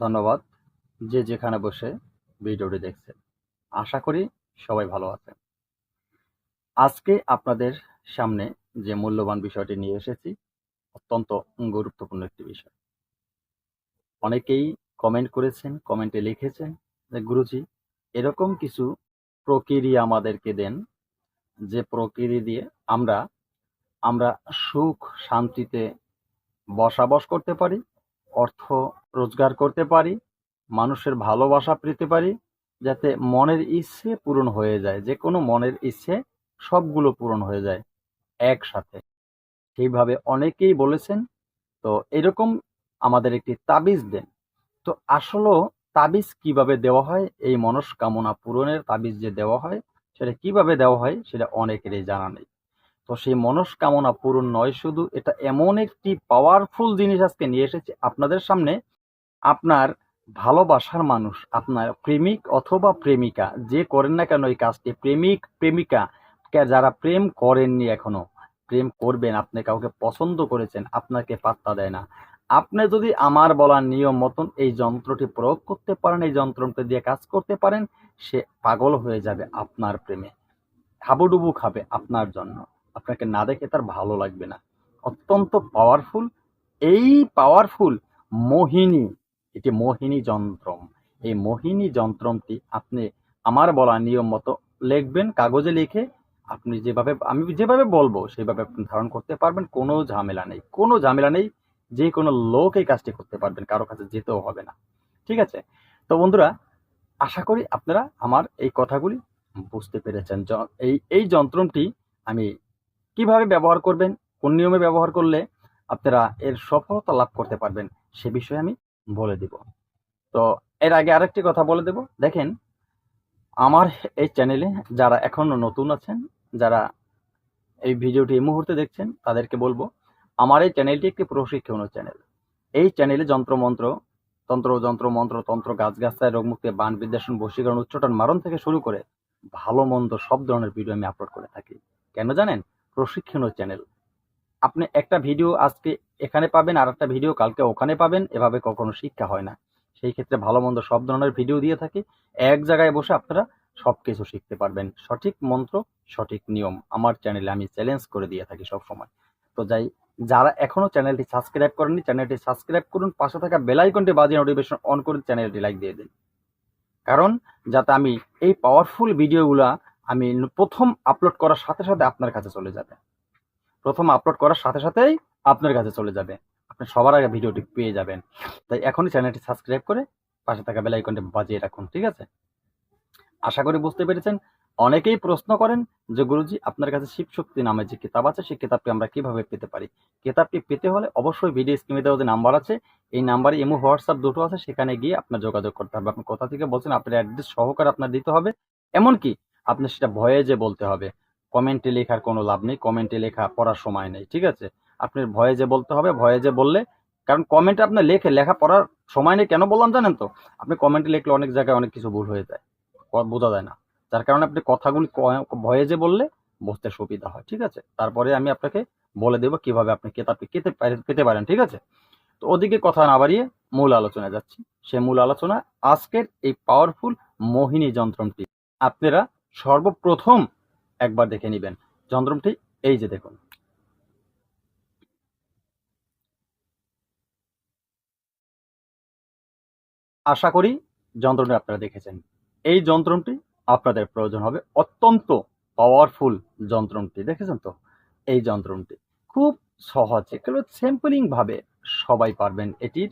ধন্যবাদ যে যেখানে বসে ভিডিওটি দেখছেন। আশা করি সবাই ভালো আছেন। আজকে আপনাদের সামনে যে মূল্যবান বিষয়টি নিয়ে এসেছি, অত্যন্ত গুরুত্বপূর্ণ একটি বিষয়। অনেকেই কমেন্ট করেছেন কমেন্টে লিখেছেন যে, গুরুজি, এরকম কিছু প্রক্রিয়া আমাদেরকে দেন যে প্রক্রিয়া দিয়ে আমরা আমরা সুখ শান্তিতে বসবাস করতে পারি, অর্থ রোজগার করতে পারি, মানুষের ভালোবাসা পেতে পারি, যাতে মনের ইচ্ছে পূরণ হয়ে যায়। যে কোনো মনের ইচ্ছে সবগুলো পূরণ হয়ে যায় একসাথে। সেইভাবে অনেকেই বলেছেন, তো এরকম আমাদের একটি তাবিজ দেন। তো আসলেও তাবিজ কীভাবে দেওয়া হয়, এই মনস্কামনা পূরণের তাবিজ যে দেওয়া হয়, সেটা কীভাবে দেওয়া হয়, সেটা অনেকেরই জানা নেই। তো সেই মনস্কামনা পূরণ নয় শুধু, এটা এমন একটি পাওয়ারফুল জিনিস আজকে নিয়ে এসেছে আপনাদের সামনে আপনার ভালোবাসার মানুষ, আপনার প্রেমিক অথবা প্রেমিকা, যে করেন না কেন এই কাজটি, প্রেমিক, প্রেমিকা যারা প্রেম করেননি এখনও, প্রেম করবেন, আপনি কাউকে পছন্দ করেছেন, আপনাকে পাত্তা দেয় না। আপনি যদি আমার বলার নিয়ম মতন এই যন্ত্রটি প্রয়োগ করতে পারেন, এই যন্ত্রটি দিয়ে কাজ করতে পারেন, সে পাগল হয়ে যাবে আপনার প্রেমে। হাবুডুবু খাবে আপনার জন্য। আপনাকে না দেখে তার ভালো লাগবে না। অত্যন্ত পাওয়ারফুল এই পাওয়ারফুল মোহিনী এটি মোহিনী যন্ত্রম। এই মোহিনী যন্ত্রমটি আপনি আমার বলা নিয়ম মতো লিখবেন, কাগজে লিখে আপনি যেভাবে, আমি যেভাবে বলব সেভাবে আপনি ধারণ করতে পারবেন, কোনো ঝামেলা নেই। কোনো ঝামেলা নেই, যে কোনো লোক এই কাজটি করতে পারবেন, কারও কাছে যেতেও হবে না। ঠিক আছে? তো বন্ধুরা, আশা করি আপনারা আমার এই কথাগুলি বুঝতে পেরেছেন। এই এই যন্ত্রটি আমি কীভাবে ব্যবহার করবেন, কোন নিয়মে ব্যবহার করলে আপনারা এর সফলতা লাভ করতে পারবেন, সে বিষয়ে আমি বলে দিব। তো এর আগে আরেকটি কথা বলে দেব। দেখেন, আমার এই চ্যানেলে যারা এখনও নতুন আছেন, যারা এই ভিডিওটি এই মুহূর্তে দেখছেন, তাদেরকে বলব, আমার এই চ্যানেলটি একটি প্রশিক্ষণ চ্যানেল। এই চ্যানেলে যন্ত্রমন্ত্র, তন্ত্র যন্ত্র, মন্ত্র তন্ত্র, গাছ গাছায় রোগমুক্তি বান বিদ্যাসন বশীকরণ, উচ্চটন, মারণ থেকে শুরু করে ভালো মন্দ সব ধরনের ভিডিও আমি আপলোড করে থাকি। কেন জানেন? প্রশিক্ষণ চ্যানেল। আপনি একটা ভিডিও আজকে এখানে পাবেন আর একটা ভিডিও কালকে ওখানে পাবেন, এভাবে কখনো শিক্ষা হয় না। সেই ক্ষেত্রে ভালো মন্দ সব ধরনের ভিডিও দিয়ে থাকি। এক জায়গায় বসে আপনারা সব কিছু শিখতে পারবেন। সঠিক মন্ত্র, সঠিক নিয়ম আমার চ্যানেলে আমি চ্যালেঞ্জ করে দিয়ে থাকি সব সময় তো যাই, যারা এখনও চ্যানেলটি সাবস্ক্রাইব করেননি চ্যানেলটি সাবস্ক্রাইব করুন, পাশে থাকা বেল আইকনটি বাজিয়ে নোটিফিকেশন অন করে চ্যানেলটি লাইক দিয়ে দিন। কারণ যাতে আমি এই পাওয়ারফুল ভিডিওগুলা আমি প্রথম আপলোড করার সাথে সাথে আপনার কাছে চলে যাবে। প্রথম আপলোড করার সাথে সাথেই আপনার কাছে চলে যাবে। আপনি সবার আগে ভিডিওটি পেয়ে যাবেন। তাই এখনই চ্যানেলটি সাবস্ক্রাইব করে পাশে থাকা বেল আইকনটি বাজিয়ে রাখুন, ঠিক আছে? আশা করি বুঝতে পেরেছেন। অনেকেই প্রশ্ন করেন যে, গুরুজি, আপনার কাছে শিব শক্তি নামে যে কিতাব আছে, সেই কিতাবটি আমরা কীভাবে পেতে পারি? কিতাবটি পেতে হলে অবশ্যই ভিডিও স্ক্রিনে দেওয়া যে নাম্বার আছে, এই নাম্বারে ইমো, হোয়াটসঅ্যাপ দুটো আছে, সেখানে গিয়ে আপনার যোগাযোগ করতে হবে। আপনি কোথা থেকে বলছেন, আপনার অ্যাড্রেস সহকারে আপনার দিতে হবে। এমনকি আপনি সেটা ভয়ে যে বলতে হবে। কমেন্টে লেখার কোনো লাভ নেই। কমেন্টে লেখা পড়ার সময় নেই, ঠিক আছে? আপনার ভয়ে যে বলতে হবে, ভয়ে যে বললে, কারণ কমেন্টে আপনার লেখে, লেখা পড়ার সময় নেই কেন বললাম জানেন তো? আপনি কমেন্টে লিখলে অনেক জায়গায় অনেক কিছু ভুল হয়ে যায় বোঝা যায় না। যার কারণে আপনি কথাগুলি ভয়ে যে বললে, বুঝতে সুবিধা হয়, ঠিক আছে? তারপরে আমি আপনাকে বলে দেবো কীভাবে আপনি কেতাবটি পেতে পেতে পারেন ঠিক আছে? তো ওদিকে কথা না বাড়িয়ে মূল আলোচনায় যাচ্ছি। সে মূল আলোচনা, আজকের এই পাওয়ারফুল মোহিনী যন্ত্রটি। আপনারা সর্বপ্রথম একবার দেখে নেবেন। যন্ত্রটি এই যে দেখুন। আশা করি যন্ত্রটি আপনারা দেখেছেন। এই যন্ত্রটি আপনাদের প্রয়োজন হবে অত্যন্ত পাওয়ারফুল যন্ত্রটি, দেখেছেন তো? এই যন্ত্রটি খুব সহজে, কেবল স্যাম্পলিং ভাবে সবাই পারবেন এটির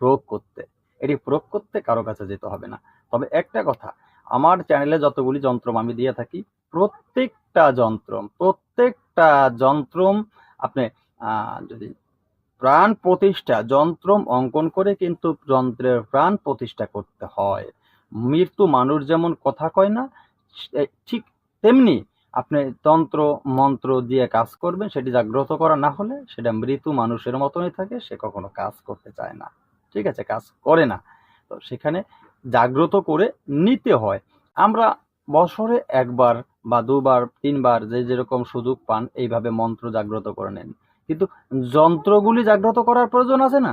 প্রয়োগ করতে। এটি প্রয়োগ করতে কারও কাছে যেতে হবে না। তবে একটা কথা, আমার চ্যানেলে যতগুলি যন্ত্র আমি দিয়ে থাকি, প্রত্যেকটা যন্ত্র প্রত্যেকটা যন্ত্রম আপনি যদি প্রাণ প্রতিষ্ঠা, যন্ত্রম অঙ্কন করে কিন্তু যন্ত্রের প্রাণ প্রতিষ্ঠা করতে হয়। মৃত্যু মানুষ যেমন কথা কয় না ঠিক তেমনি আপনি তন্ত্র, মন্ত্র দিয়ে কাজ করবেন, সেটি জাগ্রত করা না হলে সেটা মৃত্যু মানুষের মতনই থাকে, সে কখনো কাজ করতে চায় না। ঠিক আছে, কাজ করে না। তো সেখানে জাগ্রত করে নিতে হয়। আমরা বছরে একবার বা দুবার, তিনবার যে যেরকম সুযোগ পান, এইভাবে মন্ত্র জাগ্রত করে নেন। কিন্তু যন্ত্রগুলি জাগ্রত করার প্রয়োজন আছে না?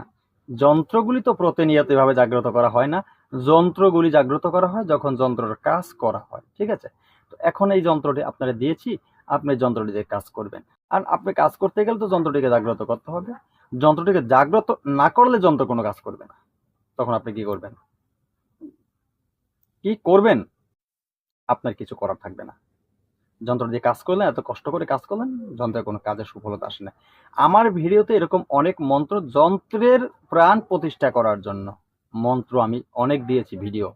যন্ত্রগুলি তো প্রতিনিয়ত এভাবে জাগ্রত করা হয় না। যন্ত্রগুলি জাগ্রত করা হয় যখন যন্ত্রের কাজ করা হয়, ঠিক আছে? তো এখন এই যন্ত্রটি আপনারা দিয়েছি, আপনি যন্ত্রটি দিয়ে কাজ করবেন। আর আপনি কাজ করতে গেলে তো যন্ত্রটিকে জাগ্রত করতে হবে। যন্ত্রটিকে জাগ্রত না করলে যন্ত্র কোনো কাজ করবে না। তখন আপনি কি করবেন? কি করবেন? আপনার কিছু করার থাকবে না। যন্ত্র দিয়ে কাজ করলেন, এত কষ্ট করে কাজ করলেন, যন্ত্রের কোনো কাজের সুফলতা আসে না। আমার ভিডিওতে এরকম অনেক মন্ত্র যন্ত্রের প্রাণ প্রতিষ্ঠা করার জন্য মন্ত্র আমি অনেক দিয়েছি ভিডিও।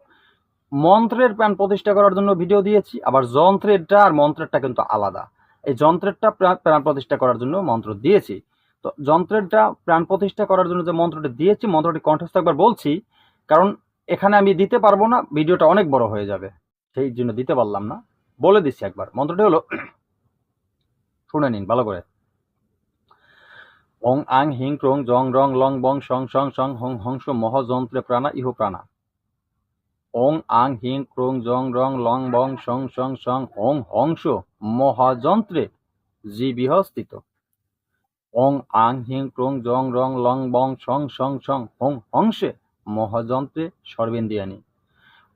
মন্ত্রের প্রাণ প্রতিষ্ঠা করার জন্য ভিডিও দিয়েছি, আবার যন্ত্রেরটা আর মন্ত্রেরটা কিন্তু আলাদা। এই যন্ত্রেরটা প্রা- প্রাণ প্রতিষ্ঠা করার জন্য মন্ত্র দিয়েছি। তো যন্ত্রেরটা প্রাণ প্রতিষ্ঠা করার জন্য যে মন্ত্রটি দিয়েছি, মন্ত্রটি কণ্ঠস্থ একবার বলছি, কারণ এখানে আমি দিতে পারব না, ভিডিওটা অনেক বড় হয়ে যাবে। সেই জন্য দিতে পারলাম না। বলে দিচ্ছি একবার। মন্ত্রটি হলো, শুনে নিন ভালো করে। ওং আং হিং ক্রং জং রং লং বং সং সং সং হং হংস মহ যন্ত্রে প্রাণা ইহ প্রাণা। ওং আং হিং ক্রং জং রং লং বং সং সং সং হং হংস মহাযন্ত্রে জীবিহ স্থিত ওং আং হিং ক্রং জং রং লং বং সং সং সং হং হংসে মহাযন্ত্রে সর্বেন্দিয়ানি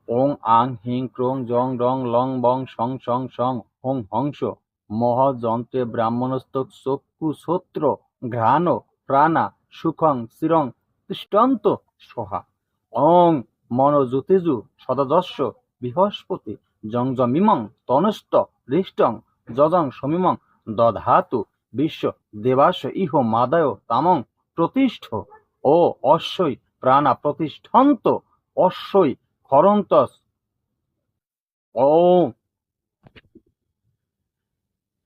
ওং আং হিং ক্রং জং রং লং বং সং সং সং হং হংস মহ যন্ত্রে ব্রাহ্মণস্তক চক্ষু সত্র ঘ্রাণ প্রাণা সুখং চিরং তিষ্ঠন্ত সোহা। ওং মনোজ্যোতিজু সদাদস্য বৃহস্পতি জংজমিমং তনষ্ট হৃষ্টং যজং সমীমং দধাতু বিশ্ব দেবাস ইহ মাদায় তামং প্রতিষ্ঠ ও অশ্বই প্রাণা প্রতিষ্ঠন্ত অশ্বই খরন্তস। ও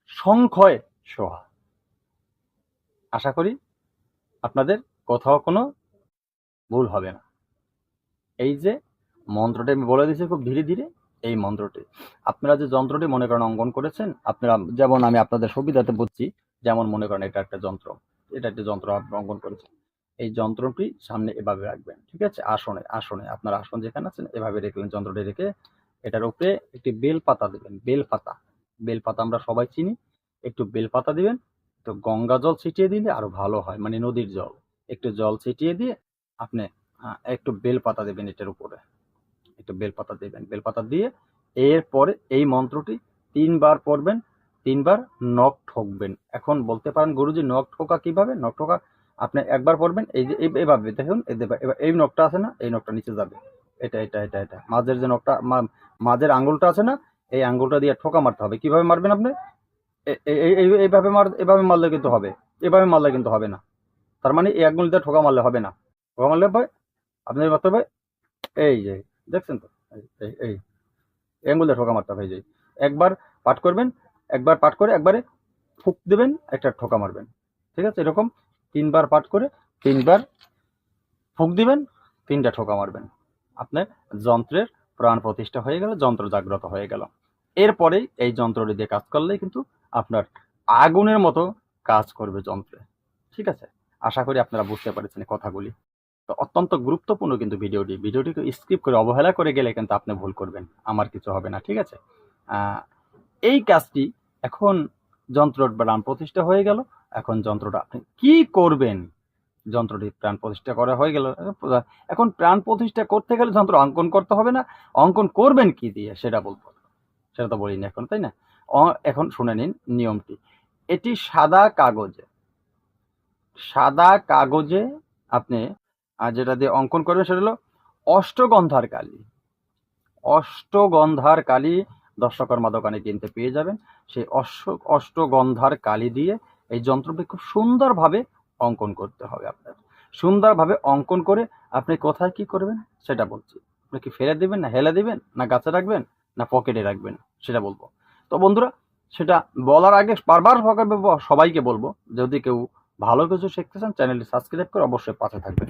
সংক্ষয় সোহা। আশা করি আপনাদের কোথাও কোনো ভুল হবে না। এই যে মন্ত্রটি আমি বলে দিয়েছি খুব ধীরে ধীরে, এই মন্ত্রটি। আপনারা যে যন্ত্রটি মনে করেন অঙ্কন করেছেন, আপনারা যেমন আমি আপনাদের সুবিধাতে বুঝছি, যেমন মনে করেন এটা একটা যন্ত্র। এটা একটা যন্ত্র আপনি অঙ্কন করেছেন। এই যন্ত্রটি সামনে এভাবে রাখবেন, ঠিক আছে? আসনে আসনে, আপনার আসন যেখানে আছেন, এভাবে রেখবেন যন্ত্রটি রেখে এটার উপরে একটি বেল পাতা দেবেন, বেল পাতা। বেল পাতা আমরা সবাই চিনি, একটু বেল পাতা দিবেন, তো গঙ্গা জল ছিটিয়ে দিলে আরও ভালো হয় মানে নদীর জল। একটু জল ছিটিয়ে দিয়ে আপনি একটু বেল পাতা দেবেন এটার উপরে। একটু বেল পাতা দেবেন, বেল পাতা দিয়ে এরপরে এই মন্ত্রটি তিনবার পড়বেন, তিনবার নখ ঠকবেন। এখন বলতে পারেন, গুরুজি, নখ ঠোকা কীভাবে? নখ ঠোকা আপনি একবার পড়বেন, এই যে, এই- এইভাবে দেখুন এবার এই নখটা আছে না, এই নখটা নিচে যাবে। এটা এটা এটা এটা। মাঝের যে নখটা মাঝের আঙ্গুলটা আছে না, এই আঙ্গুলটা দিয়ে ঠোকা মারতে হবে। কীভাবে মারবেন আপনি? এইভাবে মার এভাবে মারলে কিন্তু হবে। এভাবে মারলে কিন্তু হবে না। তার মানে এই আঙ্গুল দিয়ে ঠোকা মারলে হবে না। ঠোকা মারলে ভাই আপনি মারতে হবে, এই যে, দেখছেন তো? এই, এই- এই এই আঙ্গুল দিয়ে ঠোকা মারতে হবে, এই যে। একবার পাঠ করবেন, একবার পাঠ করে একবারে ফুক দেবেন, একটা ঠোকা মারবেন। ঠিক আছে? এরকম তিনবার পাঠ করে তিনবার ফুক দিবেন, তিনটা ঠোকা মারবেন। আপনার যন্ত্রের প্রাণ প্রতিষ্ঠা হয়ে গেল, যন্ত্র জাগ্রত হয়ে গেল। এরপরেই এই যন্ত্রটি দিয়ে কাজ করলেই কিন্তু আপনার আগুনের মতো কাজ করবে যন্ত্রে। ঠিক আছে? আশা করি আপনারা বুঝতে পেরেছেন কথাগুলি। তো অত্যন্ত গুরুত্বপূর্ণ কিন্তু ভিডিওটি। ভিডিওটিকে স্কিপ করে অবহেলা করে গেলে কিন্তু আপনি ভুল করবেন। আমার কিছু হবে না, ঠিক আছে? এই কাজটি এখন যন্ত্রর প্রাণ প্রতিষ্ঠা হয়ে গেল। এখন যন্ত্রটা আপনি কি করবেন? যন্ত্রটি প্রাণ প্রতিষ্ঠা করা হয়ে গেল। এখন প্রাণ প্রতিষ্ঠা করতে গেলে যন্ত্র অঙ্কন করতে হবে না। অঙ্কন করবেন কি দিয়ে? সেটা বলব। সেটা তো বলিনি এখন, তাই না? এখন শুনে নিন নিয়মটি। এটি সাদা কাগজে। সাদা কাগজে আপনি যেটা দিয়ে অঙ্কন করবেন সেটা হলো অষ্টগন্ধার কালি। অষ্টগন্ধার কালি দর্শকর্মা দোকানে কিনতে পেয়ে যাবেন। সেই অষ্ট অষ্টগন্ধার কালি দিয়ে এই যন্ত্রটি খুব সুন্দরভাবে অঙ্কন করতে হবে আপনার। সুন্দরভাবে অঙ্কন করে আপনি কোথায় কি করবেন সেটা বলছি। আপনি কি ফেলে দেবেন না হেলে দেবেন না গাছে রাখবেন না পকেটে রাখবেন সেটা বলব। তো বন্ধুরা, সেটা বলার আগে বারবার সবাইকে বলব, যদি কেউ ভালো কিছু শিখতে চান চ্যানেলটি সাবস্ক্রাইব করে অবশ্যই পাশে থাকবেন।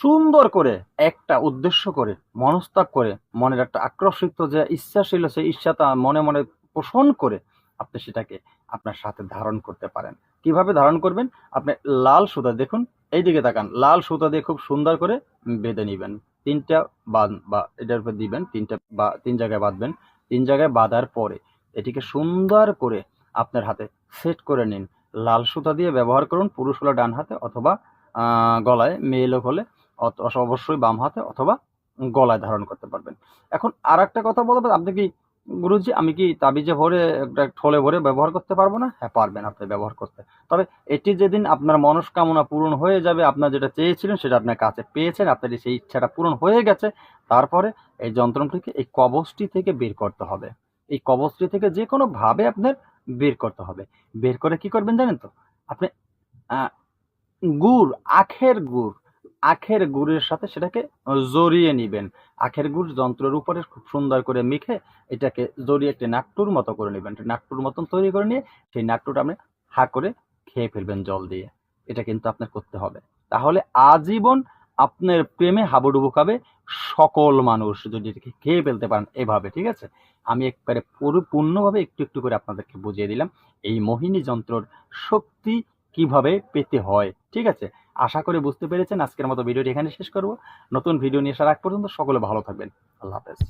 সুন্দর করে, একটা উদ্দেশ্য করে মনস্তাব করে, মনের একটা আকর্ষিত যে ইচ্ছা ছিল, সেই ইচ্ছাটা মনে মনে পোষণ করে আপনি সেটাকে আপনার সাথে ধারণ করতে পারেন। কীভাবে ধারণ করবেন? আপনি লাল সুতা দেখুন এই দিকে তাকান। লাল সুতা দিয়ে খুব সুন্দর করে বেঁধে নেবেন। তিনটা বাঁধ বা এটার উপর দিবেন, তিনটা বা তিন জায়গায় বাঁধবেন। তিন জায়গায় বাঁধার পরে এটিকে সুন্দর করে আপনার হাতে সেট করে নিন। লাল সুতা দিয়ে ব্যবহার করুন, পুরুষ হলো ডান হাতে অথবা গলায়, মেয়ে লোক হলে। অবশ্যই বাম হাতে অথবা গলায় ধারণ করতে পারবেন। এখন আর একটা কথা বলব আপনি কি গুরুজি, আমি কি তাবিজে ভরে একটা ঠোলে ভরে ব্যবহার করতে পারব না? হ্যাঁ পারবেন আপনি ব্যবহার করতে। তবে এটি যেদিন আপনার মনস্কামনা পূরণ হয়ে যাবে, আপনার যেটা চেয়েছিলেন সেটা আপনার কাছে পেয়েছেন, আপনার সেই ইচ্ছাটা পূরণ হয়ে গেছে, তারপরে এই যন্ত্রটিকে এই কবচটি থেকে বের করতে হবে। এই কবচটি থেকে যে কোনো ভাবে আপনার বের করতে হবে। বের করে কি করবেন জানেন তো? আপনি গুড়, আখের গুড় আখের গুড়ের সাথে সেটাকে জড়িয়ে নিবেন। আখের গুড় যন্ত্রের উপরে খুব সুন্দর করে মেখে এটাকে জড়িয়ে একটি নাট্টুর মতো করে নেবেন। নাট্টুর মতন তৈরি করে নিয়ে সেই নাট্টুটা আপনি হা করে খেয়ে ফেলবেন জল দিয়ে। এটা কিন্তু আপনার করতে হবে। তাহলে আজীবন আপনার প্রেমে হাবুডুবু খাবে সকল মানুষ। যদি এটাকে খেয়ে ফেলতে পারেন এভাবে, ঠিক আছে? আমি একবারে পরিপূর্ণভাবে একটু একটু করে আপনাদেরকে বুঝিয়ে দিলাম, এই মোহিনী যন্ত্রর শক্তি কীভাবে পেতে হয়, ঠিক আছে? আশা করে বুঝতে পেরেছেন। আজকের মতো ভিডিওটি এখানে শেষ করব। নতুন ভিডিও নিয়ে আসার আগ পর্যন্ত সকলে ভালো থাকবেন। আল্লাহ হাফেজ।